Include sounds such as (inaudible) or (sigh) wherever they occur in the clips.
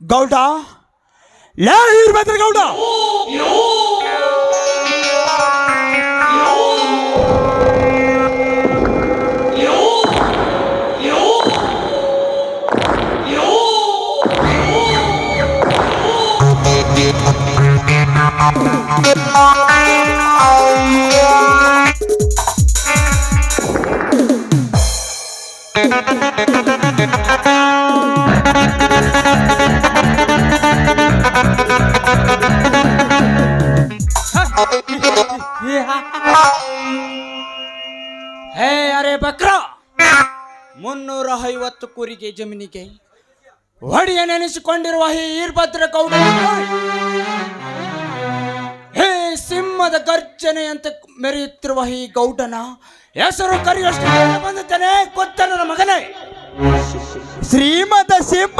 ಗೌಡ ಲೇ ಇರ್ಬೇಕ್ರಿ ಗೌಡ ಹೇ ಅರೆ ಬಕ್ರ ಮುನ್ನೂರ ಐವತ್ತು ಕುರಿಗೆ ಜಮೀನಿಗೆ ಒಡೆಯ ನೆನೆಸಿಕೊಂಡಿರುವ ಈ ಈರ್ಭದ್ರ ಗೌಡ ಸಿಂಹದ ಅಂತ ಮೆರೆಯುತ್ತಿರುವ ಈ ಗೌಡನ ಹೆಸರು ಕರೆಯುವಷ್ಟು ಬಂದಿದ್ದೇನೆ. ಕೊತ್ತ ನನ್ನ ಮಗನೇ. ಶ್ರೀಮದ ಸಿಂಹ.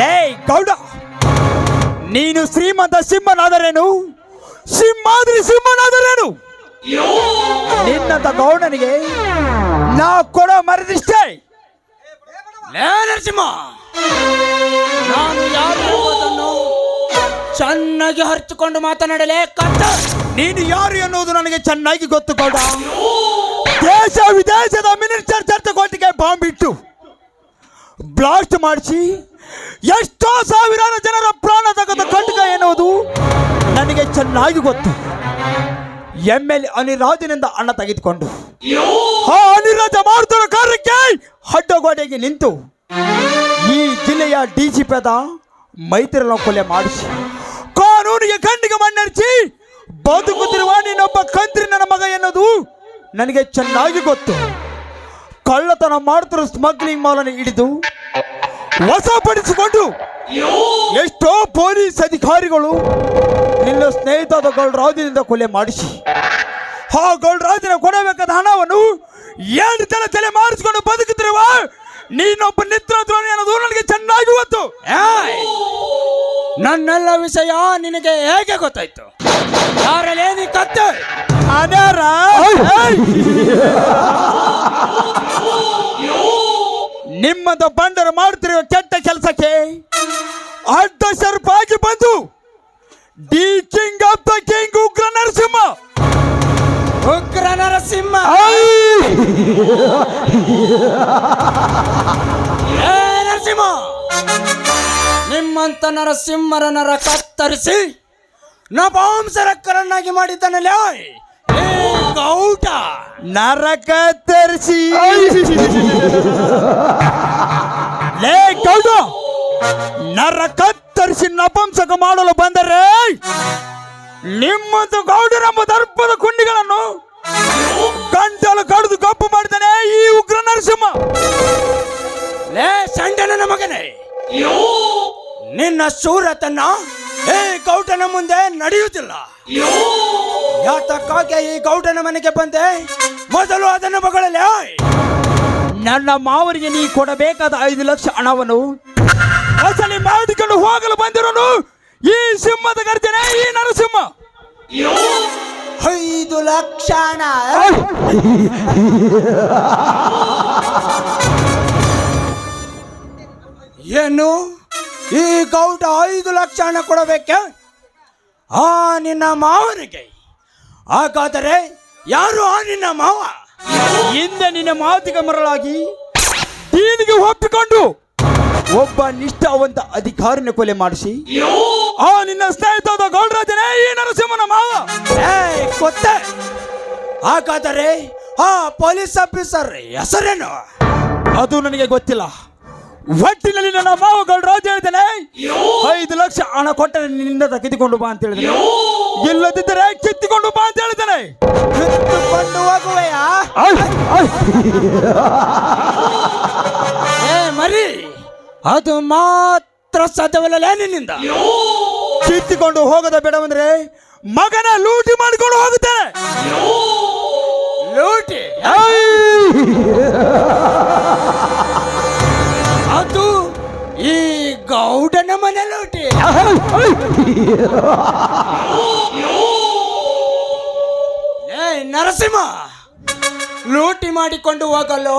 ಲೇ ಗೌಡ, ನೀನು ಶ್ರೀಮದ ಸಿಂಹನಾದರೇನು? ಸಿಂಹಾದ್ರಿ ಸಿಂಹನಾದರೇನು? ನಿನ್ನಂತ ಗೌಡನಿಗೆ ನಾ ಕೊಡೋ ಮರದಿಷ್ಟೇ. ಲೇ ನರಸಿಂಹ, ನಾನು ಯಾರು ಚೆನ್ನಾಗಿ ಹರ್ಚಿಕೊಂಡು ಮಾತನಾಡಲೇ ಕತ್ತ. ನೀನು ಯಾರು ಎನ್ನುವುದು ನನಗೆ ಚೆನ್ನಾಗಿ ಗೊತ್ತು ಗೌಡ ದೇಶ ವಿದೇಶದ ಮಿನಿಸ್ಟರ್ ಚರ್ಚೆ ಕೋಟಿಗೆ ಬಾಂಬ್ ಇಟ್ಟು ಬ್ಲಾಸ್ಟ್ ಮಾಡಿಸಿ ಎಷ್ಟೋ ಸಾವಿರಾರು ಜನರ ಪ್ರಾಣ ತಗದ ಕಟಕ ಎನ್ನುವುದು ನನಗೆ ಚೆನ್ನಾಗಿ ಗೊತ್ತು. ಎಂ ಎಲ್ ಅನಿರಾಜನಿಂದ ಅಣ್ಣ ತೆಗೆದುಕೊಂಡು ಆ ಅನಿರಾಜ ಮಾಡುತ್ತಿರುವ ಕಾರ್ಯಕ್ಕೆ ಅಡ್ಡಗೋಡೆಗೆ ನಿಂತು ಈ ಜಿಲ್ಲೆಯ ಡಿ ಜಿ ಪದ ಮೈತ್ರಿಯನ್ನು ಕೊಲೆ ಮಾಡಿಸಿ ಕಾನೂನಿಗೆ ಕಣ್ಣಿಗೆ ಮಣ್ಣರಿಸಿ, ಬದುಕುತ್ತಿರುವ ನೀನೊಬ್ಬ ಕಂತ್ರಿ ನನ್ನ ಮಗ ಎನ್ನುವುದು ನನಗೆ ಚೆನ್ನಾಗಿ ಗೊತ್ತು. ಕಳ್ಳತನ ಮಾಡುತ್ತಿರುವ ಸ್ಮಗ್ಲಿಂಗ್ ಮಾಲನ್ನು ಹಿಡಿದು ವಶಪಡಿಸಿಕೊಂಡು ಎಷ್ಟೋ ಪೊಲೀಸ್ ಅಧಿಕಾರಿಗಳು ನಿನ್ನ ಸ್ನೇಹಿತದ ಗೌಡರಾಜನಿಂದ ಕೊಲೆ ಮಾಡಿಸಿ. ಆ ಗೌಡರಾಜನ ಕೊಡಬೇಕಾದ ಹಣವನ್ನು ಎರಡು ತಲೆ ತಲೆ ಮಾಡಿಸಿಕೊಂಡು ಬದುಕುತ್ತಿರುವ ನೀನೊಬ್ಬ ನಿತ್ರ ದ್ರೋಣಿ ಅನ್ನೋದು ನನಗೆ ಚೆನ್ನಾಗಿ ಗೊತ್ತು! ನನ್ನೆಲ್ಲ ವಿಷಯ ನಿನಗೆ ಹೇಗೆ ಗೊತ್ತಾಯ್ತು? ಯಾರಲ್ಲೇ ನೀ ಕತ್ತೆ? ಅನ್ಯಾರ ನಿಮ್ಮದ ಬಂದರು ಮಾಡುತ್ತಿರುವ ಕೆಟ್ಟ ಕೆಲಸಕ್ಕೆ ಅಡ್ಡ ಸರ್ಪಾಗಿ ಬಂದು the king of the king Ugra Narasimha. Ugra Narasimha? Narasimha! ನಿಮ್ಮಂತ ನರಸಿಂಹರ ನರ ಕತ್ತರಿಸಿ ನಪಾಂಸರಕ್ಕರನ್ನಾಗಿ ಮಾಡಿದ್ದಾನಲ್ಲ ಏ ಗೌಟ ನರಕ ತರಿಸಿ ಲೇ ಗೌಡ ನರಕ ತರಿಸಿ ನಪಂಸಕ ಮಾಡಲು ಬಂದರೆ ನಿಮ್ಮದು ಗೌಡರೆಂಬ ದರ್ಪದ ಕುಂಡಿಗಳನ್ನು ಗಂಟಲು ಕಡಿದು ಕಪ್ಪು ಮಾಡ್ತಾನೆ ಈ ಉಗ್ರ ನರಸಿಂಹ. ಲೇ ಸಂಡನ ಮಗನೇ. ನಿನ್ನ ಸೂರತನ್ನ ಏ ಗೌಡನ ಮುಂದೆ ನಡೆಯುವುದಿಲ್ಲ. ಯಾತಕ್ಕಾಗಿ ಈ ಗೌಡನ ಮನೆಗೆ ಬಂದೆ? ಮೊದಲು ಅದನ್ನು ಮಗಳಲ್ಲೇ ನನ್ನ ಮಾವರಿಗೆ ನೀ ಕೊಡಬೇಕಾದ ಐದು ಲಕ್ಷ ಹಣವನ್ನು ಅಸಲಿ ಮಾಡಿಕೊಂಡು ಹೋಗಲು ಬಂದಿರೋನು ಈ ಸಿಂಹದ ಗರ್ಜನೆ ಈ ನರಸಿಂಹ. ಐದು ಲಕ್ಷಣ ಏನು? ಈ ಗೌಡ ಐದು ಲಕ್ಷ ಹಣ ಕೊಡಬೇಕೆ? ಆ ನಿನ್ನ ಮಾವನಿಗೆ. ಹಾಗಾದರೆ ಯಾರು ಆ ನಿನ್ನ ಮಾವ? ಹಿಂದೆ ನಿನ್ನ ಮಾತಿಗೆ ಮರಳಾಗಿ ದೀನಿಗೆ ಒಪ್ಪಿಕೊಂಡು ಒಬ್ಬ ನಿಷ್ಠಾವಂತ ಅಧಿಕಾರಿನ ಕೊಲೆ ಮಾಡಿಸಿ. ಆ ನಿನ್ನ ಸ್ನೇಹಿತ ಗೌಡರಾಜನೇ ಈ ನರಸಿಂಹನ ಮಾವ. ಏಯ್ ಗೊತ್ತೆ ಹಾಗಾದರೆ ಆ ಪೊಲೀಸ್ ಆಫೀಸರ್ ಹೆಸರೇನು? ಅದು ನನಗೆ ಗೊತ್ತಿಲ್ಲ. ಒಟ್ಟಿನಲ್ಲಿ ನನ್ನ ಮಾವ ಗೌಡರಾಜ ಹೇಳ್ತಾನೆ ಐದು ಲಕ್ಷ ಹಣ ಕೊಟ್ಟರೆ ನಿನ್ನಿಂದ ತೆಗೆದುಕೊಂಡು ಬಾ ಅಂತ ಹೇಳಿದ್ರೆ ಇಲ್ಲದಿದ್ದರೆ ಕಿತ್ತುಕೊಂಡು ಬಾ ಅಂತ ಹೇಳ್ತೇನೆ ಕಿತ್ತುಕೊಂಡು ಹೋಗುವೆಯಾ? (laughs) ಅದು ಮಾತ್ರ ಸಾಧ್ಯವಲ್ಲ ನಿನ್ನಿಂದ. ಕಿತ್ತಿಕೊಂಡು ಹೋಗದ ಬೇಡವಂದ್ರೆ ಮಗನ ಲೂಟಿ ಮಾಡಿಕೊಂಡು ಹೋಗುತ್ತೆ. ಲೂಟಿ. ಅದು ಈ ಗೌಡನ ಮನೆ ಲೂಟಿ. ನರಸಿಂಹ ಲೂಟಿ ಮಾಡಿಕೊಂಡು ಹೋಗಲು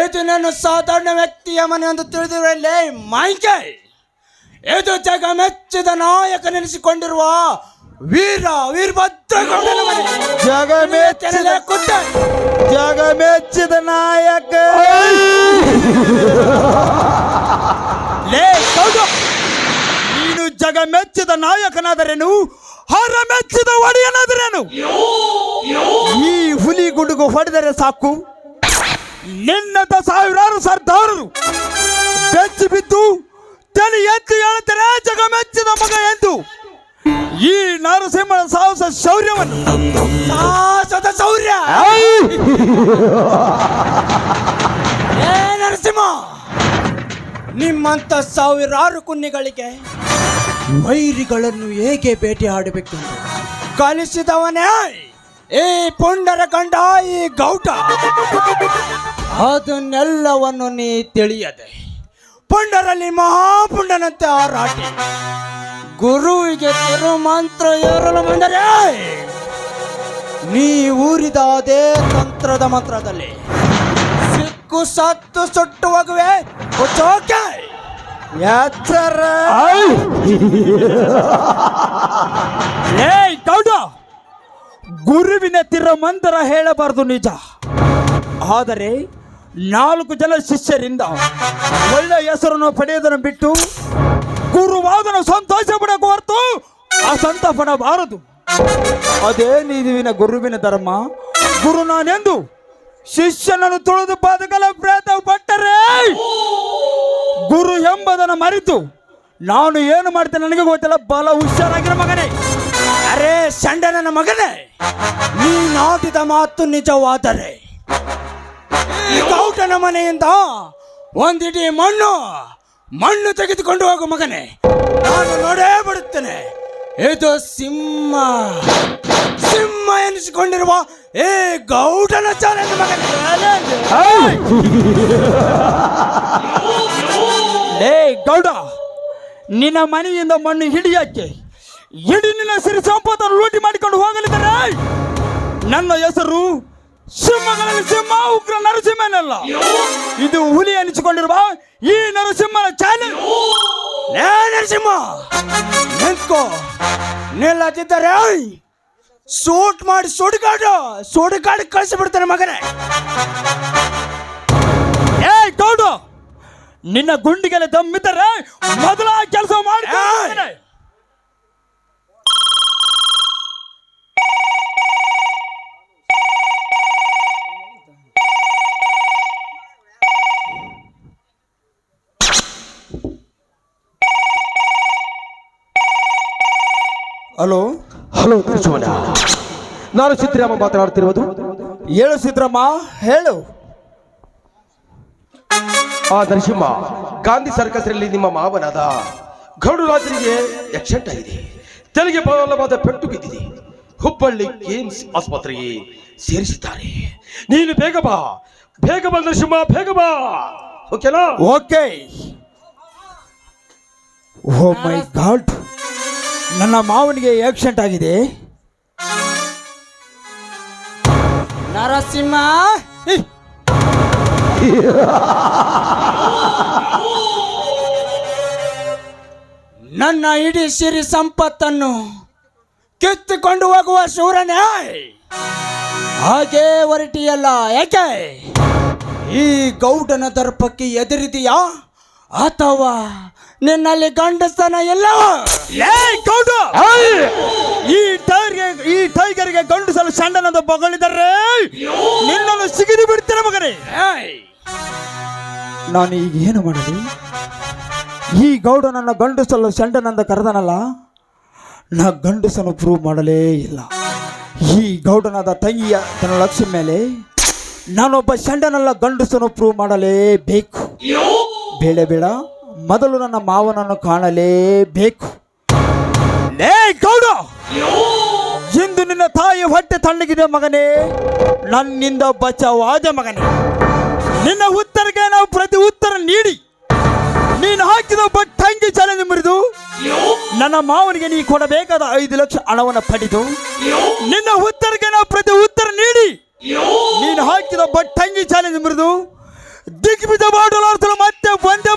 ಇದು ನನ್ನ ಸಾಧಾರಣ ವ್ಯಕ್ತಿಯ ಮನೆ ಅಂತ ತಿಳಿದಿರಲೇ ಮಾಯ್ಕೆ ಇದು ಜಗ ಮೆಚ್ಚಿದ ನಾಯಕ ನೆನೆಸಿಕೊಂಡಿರುವ ವೀರ ವೀರಭದ್ರ ಮನೆ. ಜಗ ಮೆಚ್ಚಿದ ಕುಟ್ಟ ಜಗ ಮೆಚ್ಚಿದ ನಾಯಕ. ಲೇ ಗೌಡ ನೀನು ಜಗ ಮೆಚ್ಚಿದ ನಾಯಕನಾದರೇನು? ಹರ ಮೆಚ್ಚಿದ ಒಡೆಯನಾದರೇನು? ಈ ಹುಲಿ ಗುಡುಗು ಹೊಡೆದರೆ ಸಾಕು. ನಿನ್ನದ ಸಾವಿರಾರು ಸರ್ದಾರರು ಬೆಚ್ಚಿ ಬಿದ್ದು ತಲೆ ಎತ್ತಿ ಹೇಳುತ್ತಾರೆ ಜಗ ಮೆಚ್ಚಿದ ಮಗ ಎಂದು. ಈ ನರಸಿಂಹನ ಸಾಹಸ ಶೌರ್ಯವನ್ನು. ಸಾಹಸದ ಶೌರ್ಯ. ಏ ನರಸಿಂಹ ನಿಮ್ಮಂತ ಸಾವಿರಾರು ಕುನ್ನಿಗಳಿಗೆ ವೈರಿಗಳನ್ನು ಹೇಗೆ ಭೇಟಿ ಆಡಬೇಕು ಕಲಿಸಿದವನೇ ಈ ಪುಂಡರ ಕಂಡ ಈ ಗೌಟ ಅದನ್ನೆಲ್ಲವನ್ನು ನೀ ತಿಳಿಯದೆ. ಪುಂಡರಲ್ಲಿ ಮಹಾಪುಂಡನಂತೆ ಹಾರಾಟಿ ಗುರುವಿಗೆ ತಿರುಮಂತ್ರ ಏರಲು ಬಂದರೆ ನೀ ಊರಿದ ಅದೇ ತಂತ್ರದ ಮಂತ್ರದಲ್ಲಿ ಸಿಕ್ಕು ಸತ್ತು ಸುಟ್ಟು ಹೋಗುವೆ. ಯಾಚರ ಎಚ್ಚರ ಲೇ ಗೌಡ! ಗುರುವಿನ ತಿರಮಂತರ ಹೇಳಬಾರದು ನಿಜ. ಆದರೆ ನಾಲ್ಕು ಜನ ಶಿಷ್ಯರಿಂದ ಒಳ್ಳೆ ಹೆಸರನ್ನು ಪಡೆಯುವುದನ್ನು ಬಿಟ್ಟು ಗುರುವಾದನ ಸಂತೋಷ ಪಡಕ್ಕೆ ಹೊರತು ಅಸಂತ ಪಡಬಾರದು ಅದೇ ನೀವಿನ ಗುರುವಿನ ಧರ್ಮ. ಗುರು ನಾನೆಂದು? ಶಿಷ್ಯನನ್ನು ತುಳಿದು ಬದುಕಲು ಪ್ರಯತ್ನ ಪಟ್ಟರೆ ಗುರು ಎಂಬುದನ್ನು ಮರೆತು ನಾನು ಏನು ಮಾಡ್ತೇನೆ ನನಗೆ ಗೊತ್ತಿಲ್ಲ. ಬಲ ಹುಷಾರಾಗಿರೋ ಮಗನೇ. ಅರೆ ಸಂಡನ ಮಗನೇ. ನೀ ನಾಟಿದ ಮಾತು ನಿಜವಾದರೆ ಗೌಟನ ಮನೆಯಿಂದ ಒಂದಿಡೀ ಮಣ್ಣು ಮಣ್ಣು ತೆಗೆದುಕೊಂಡು ಹೋಗು ಮಗನೇ. ನಾನು ನೋಡೇ ಬಿಡುತ್ತೇನೆ. ಇದು ಸಿಂಹ. ಸಿಂಹ ಎನಿಸಿಕೊಂಡಿರುವ ಏ ಗೌಡನ ಚಾಲೆಂಜ್ ಮಗನೇ. ಏ ಗೌಡ, ನಿನ್ನ ಮನೆಯಿಂದ ಮಣ್ಣು ಹಿಡಿಯಕ್ಕೆ ಇಡೀ ನಿನ್ನ ಸಿರಿ ಸಂಪತ್ತನ್ನು ಲೂಟಿ ಮಾಡಿಕೊಂಡು ಹೋಗಲಿದ್ದಾರೆ ನನ್ನ ಹೆಸರು ಸಿಂಹಗಳಲ್ಲಿ ಸಿಂಹ ಉಗ್ರ ನರಸಿಂಹನಲ್ಲ. ಇದು ಹುಲಿ ಅನಿಸಿಕೊಂಡಿರುವ ಈ ನರಸಿಂಹನ ಚಾಲೆಂಜ್ ಲೇ ನರಸಿಂಹ ನಿಂತ್ಕೋ. ನಿಲ್ಲದಿದ್ದರೆ ಸೂಟ್ ಮಾಡಿ ಸುಡುಗಾಡು ಸುಡುಗಾಡು ಕಳಿಸಿಬಿಡ್ತಾನೆ ಮಗನೇ. ಏಯ್ ಗೌಡ ನಿನ್ನ ಗುಂಡಿಗೆಲ್ಲ ದಮ್ಮಿದ್ದರೆ ಮೊದಲ ಕೆಲಸ ಮಾಡಿ ಹಲೋ? ಹಲೋ ಲಕ್ಷ್ಮಣ ನಾನು ಸಿದ್ದರಾಮ ಮಾತನಾಡ್ತಿರೋದು ಹೇಳು ಸಿದ್ದರಾಮ ಹೇಳು. ಆ ನರಸಿಂಹ ಗಾಂಧಿ ಸರ್ಕಸ್ನಲ್ಲಿ ನಿಮ್ಮ ಮಾವನಾದ ಗೌಡರಾಜರಿಗೆ ಆಕ್ಸಿಡೆಂಟ್ ಆಗಿದೆ. ತೆರಿಗೆ ಬಲವಾದ ಪೆಟ್ಟು ಬಿದ್ದಿದೆ ಹುಬ್ಬಳ್ಳಿ ಏಮ್ಸ್ ಆಸ್ಪತ್ರೆಗೆ ಸೇರಿಸಿದ್ದಾರೆ. ನೀನು ಬೇಗ ಬಾ. ಬೇಗ ಬಾ ನರಸಿಂಹ ಬೇಗ ಬಾ. ಓಕೆನಾ? ಓಕೆ. Oh my god. ನನ್ನ ಮಾವನಿಗೆ ಆಕ್ಸಿಡೆಂಟ್ ಆಗಿದೆ. ನರಸಿಂಹ! ನನ್ನ ಇಡೀ ಸಿರಿ ಸಂಪತ್ತನ್ನು ಕಿತ್ತುಕೊಂಡು ಹೋಗುವ ಶೂರನೇ! ಹಾಗೆ ಹೊರಟಿಯಲ್ಲ ಯಾಕೆ ಈ ಗೌಡನ ದರ್ಪಕ್ಕೆ ಎದುರಿದೆಯಾ ಅಥವಾ ನಿನ್ನಲ್ಲಿ ಗಂಡಸ್ತನ ಎಲ್ಲವೋ? ಈ ಟೈರ್ಗೆ ಈ ಟೈಗರ್ಗೆ ಗಂಡಸಲು ಸಣ್ಣನದ ಬಗಳಿದ್ದಾರೆ ನಿನ್ನನ್ನು ಸಿಗಿದು ಬಿಡ್ತೀರ ಮಗನೇ! ನಾನು ಈಗ ಏನು ಮಾಡಲಿ? ಈ ಗೌಡ ನನ್ನ ಗಂಡಸಲು ಸೆಂಡನಂದ ಕರೆದನಲ್ಲ ನಾ ಗಂಡಸನ್ನು ಪ್ರೂವ್ ಮಾಡಲೇ ಇಲ್ಲ. ಈ ಗೌಡನಾದ ತಂಗಿಯ ತನ್ನ ಲಕ್ಷ್ಯ ಮೇಲೆ ನಾನೊಬ್ಬ ಸೆಂಡನಲ್ಲ ಗಂಡಸನ್ನು ಪ್ರೂವ್ ಮಾಡಲೇಬೇಕು ಬೇಡ ಬೇಡ. ಮೊದಲು ನನ್ನ ಮಾವನನ್ನು ಕಾಣಲೇಬೇಕು. ಇಂದು ನಿನ್ನ ತಾಯಿ ಹೊಟ್ಟೆ ತಣ್ಣಗಿದೆ ಮಗನೇ. ನನ್ನಿಂದ ಬಚಾವಾದ ಮಗನೇ. ನಿನ್ನ ಉತ್ತರಕ್ಕೆ ನಾವು ಪ್ರತಿ ಉತ್ತರ ನೀಡಿ. ನೀನು ಹಾಕಿದ ಬಟ್ಟಂಗಿ ಚಲನೆ ಮುರಿದು, ನನ್ನ ಮಾವನಿಗೆ ನೀ ಕೊಡಬೇಕಾದ ಐದು ಲಕ್ಷ ಹಣವನ್ನು ಪಡೆದು, ನಿನ್ನ ಉತ್ತರಕ್ಕೆ ನಾವು ಪ್ರತಿ ಉತ್ತರ ನೀಡಿ. ನೀನು ಹಾಕಿದ ಬಟ್ಟಂಗಿ ಚಾಲೆಂಜ್ ಮುರಿದು ದಿಗ್ಬಿಜ ಮಾಡಲಾರ್ದಲು ಮತ್ತೆ ಒಂದೇ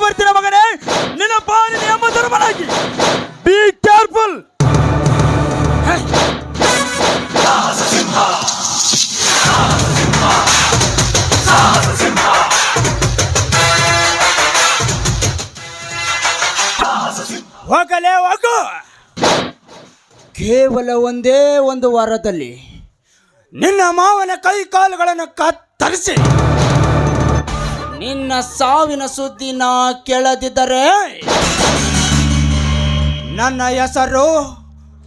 ಒಂದೇ ವಾರದಲ್ಲಿ ನಿನ್ನ ಮಾವನ ಕೈ ಕಾಲುಗಳನ್ನು ಕತ್ತರಿಸಿ. ನಿನ್ನ ಸಾವಿನ ಸುದ್ದಿ ನಾ ಕೇಳದಿದ್ದರೆ ನನ್ನ ಹೆಸರು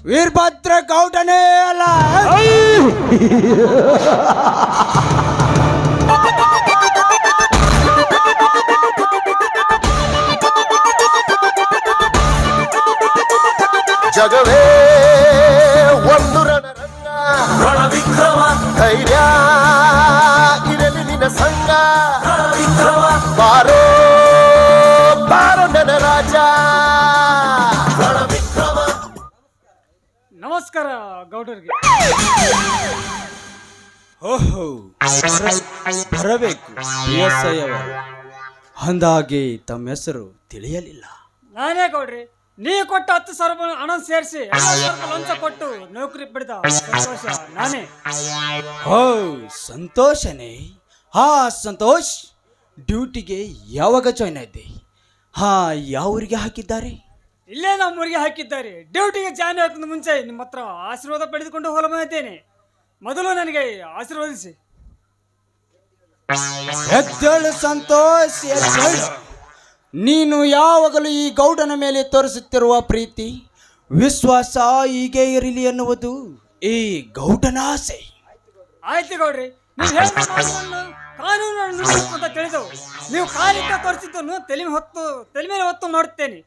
ವೀರಭದ್ರ ಗೌಡನೇ ಅಲ್ಲ. ಜಗವೇ ನಮಸ್ಕಾರ ಗೌಡರಿಗೆ. ಓಹೋ ಬರಬೇಕು ಅಂದಾಗೆ ತಮ್ಮ ಹೆಸರು ತಿಳಿಯಲಿಲ್ಲ. ನಾನೇ ಗೌಡ್ರಿ ನೀ ಕೊಟ್ಟ ಹತ್ತು ಸಾವಿರ ಹಣ ಸೇರಿಸಿ ಲಂಚ ಕೊಟ್ಟು ನೌಕರಿ ಪಡೆದ ಸಂತೋಷ ನಾನೇ. ಓ ಸಂತೋಷನೇ? ಹಾ ಸಂತೋಷ್ ಡ್ಯೂಟಿಗೆ ಯಾವಾಗ ಜಾಯ್ನ್ ಆಯ್ತೆ ಹಾ ಯಾವ ಊರಿಗೆ ಹಾಕಿದ್ದಾರೆ? ಇಲ್ಲೇ ನಮ್ಮೂರಿಗೆ ಹಾಕಿದ್ದಾರೆ. ಡ್ಯೂಟಿಗೆ ಜಾಯ್ನ್ ಹಾಕಿದ ಮುಂಚೆ ನಿಮ್ಮ ಹತ್ರ ಆಶೀರ್ವಾದ ಪಡೆದುಕೊಂಡು ಹೊಲ ಬಂದಿದ್ದೇನೆ ಮೊದಲು ನನಗೆ ಆಶೀರ್ವದಿಸಿ. ಎದ್ದೇಳು ಸಂತೋಷ ಎದ್ದೇಳು. ನೀನು ಯಾವಾಗಲೂ ಈ ಗೌಡನ ಮೇಲೆ ತೋರಿಸುತ್ತಿರುವ ಪ್ರೀತಿ ವಿಶ್ವಾಸ ಹೀಗೆ ಇರಲಿ ಎನ್ನುವುದು ಈ ಗೌಡನ ಆಸೆ. ಆಯ್ತು ಗೌಡ್ರಿ ನೀವು ಹೇಳಿದ ಮಾತನ್ನು ಕಾನೂನನ್ನು ಅಂತ ತಿಳಿದು ನೀವು ಕಾಲಿಟ್ಟ ತೋರಿಸಿದ್ದನ್ನು ತಲೆ ಹೊತ್ತು ತಲೆ ಮೇಲೆ ಹೊತ್ತು ಮಾಡುತ್ತೇನೆ.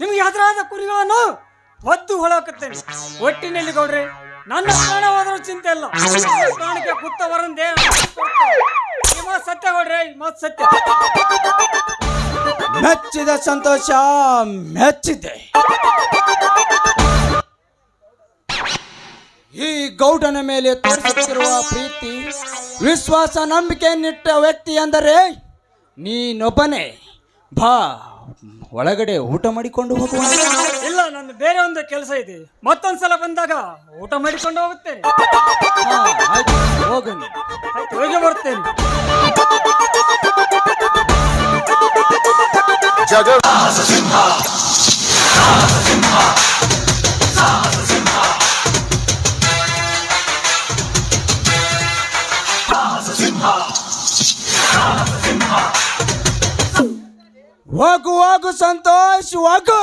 ನಿಮಗೆ ಎದುರಾದ ಕುರಿಗಳನ್ನು ಒದ್ದು ಹೊಳಕತ್ತೇನೆ. ಒಟ್ಟಿನಲ್ಲಿ ಗೌಡ್ರಿ, ನನ್ನ ಪ್ರಾಣವಾದರೂ ಚಿಂತೆ ಇಲ್ಲ ಪ್ರಾಣಕ್ಕೆ ಕುತ್ತ ವರಂದೇ ಸತ್ಯ ಗೌಡ್ರಿ ಮಾತ್ ಸತ್ಯ. ಮೆಚ್ಚಿದ ಸಂತೋಷ ಮೆಚ್ಚಿದೆ. ಈ ಗೌಡನ ಮೇಲೆ ತೋರಿಸುತ್ತಿರುವ ಪ್ರೀತಿ, ವಿಶ್ವಾಸ ನಂಬಿಕೆ ನಿಟ್ಟ ವ್ಯಕ್ತಿ ಅಂದರೆ ನೀನೊಬ್ಬನೇ. ಬಾ ಒಳಗಡೆ ಊಟ ಮಾಡಿಕೊಂಡು ಹೋಗುವ ಇಲ್ಲ ನನ್ನ ಬೇರೆ ಒಂದು ಕೆಲಸ ಇದೆ. ಮತ್ತೊಂದ್ಸಲ ಬಂದಾಗ ಊಟ ಮಾಡಿಕೊಂಡು ಹೋಗುತ್ತೇನೆ. ಹಾ, ಆಯ್ತು, ಹೋಗು ನೀನು. ಆಯ್ತು ಹೋಗಿ ಬರ್ತೇನೆ ಜಗ ಹೋಗು ಹೋಗು ಸಂತೋಷ್ ಹೋಗು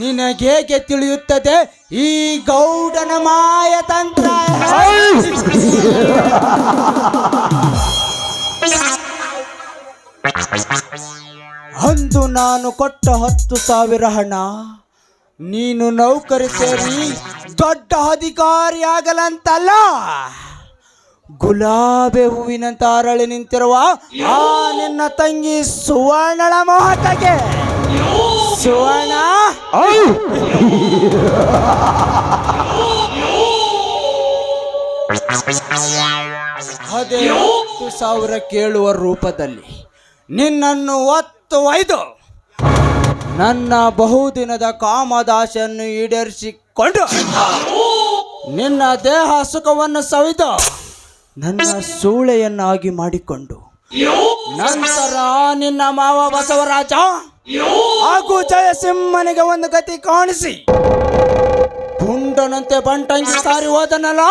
ನಿನಗೇಗೆ ತಿಳಿಯುತ್ತದೆ? ಈ ಗೌಡನ ಮಾಯ ತಂತ್ರ. ಅಂದು ನಾನು ಕೊಟ್ಟ ಹತ್ತು ಸಾವಿರ ಹಣ. ನೀನು ನೌಕರಿ ಸೇರಿ ದೊಡ್ಡ ಅಧಿಕಾರಿಯಾಗಲಂತಲ್ಲ ಗುಲಾಬಿ ಹೂವಿನಂತ ಅರಳಿ ನಿಂತಿರುವ ಆ ನಿನ್ನ ತಂಗಿ ಸುವರ್ಣಳ ಮೋಹತಗೆ. ಸುವರ್ಣ? ಹದಿನೆಂಟು ಸಾವಿರ ಕೇಳುವ ರೂಪದಲ್ಲಿ ನಿನ್ನನ್ನು ಒತ್ತು ಒಯ್ದು ನನ್ನ ಬಹುದಿನದ ಕಾಮದಾಶನ್ನು ಈಡೇರಿಸಿಕೊಂಡು ನಿನ್ನ ದೇಹ ಸುಖವನ್ನು ಸವಿದು. ನನ್ನ ಸೂಳೆಯನ್ನಾಗಿ ಮಾಡಿಕೊಂಡು ನಂತರ ನಿನ್ನ ಮಾವ ಬಸವರಾಜ ಹಾಗೂ ಜಯಸಿಂಹನಿಗೆ ಒಂದು ಗತಿ ಕಾಣಿಸಿ. ಗುಂಡನಂತೆ ಬಂಟಂಗಿ ಸಾರಿ ಹೋದನಲ್ಲ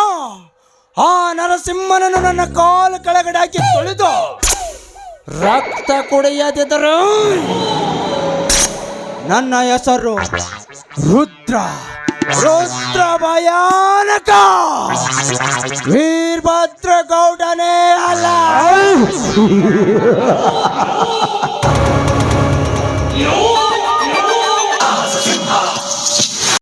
ಆ ನರಸಿಂಹನನ್ನು ನನ್ನ ಕಾಲು ಕೆಳಗಡೆ ಹಾಕಿ ತೊಳೆದು ರಕ್ತ ಕುಡಿಯದಿದ್ದರು. ನನ್ನ ಹೆಸರು ರುದ್ರ. ರುದ್ರ ಭಯಾನಕ ವೀರಭದ್ರ ಗೌಡನೇ ಅಲ್ಲ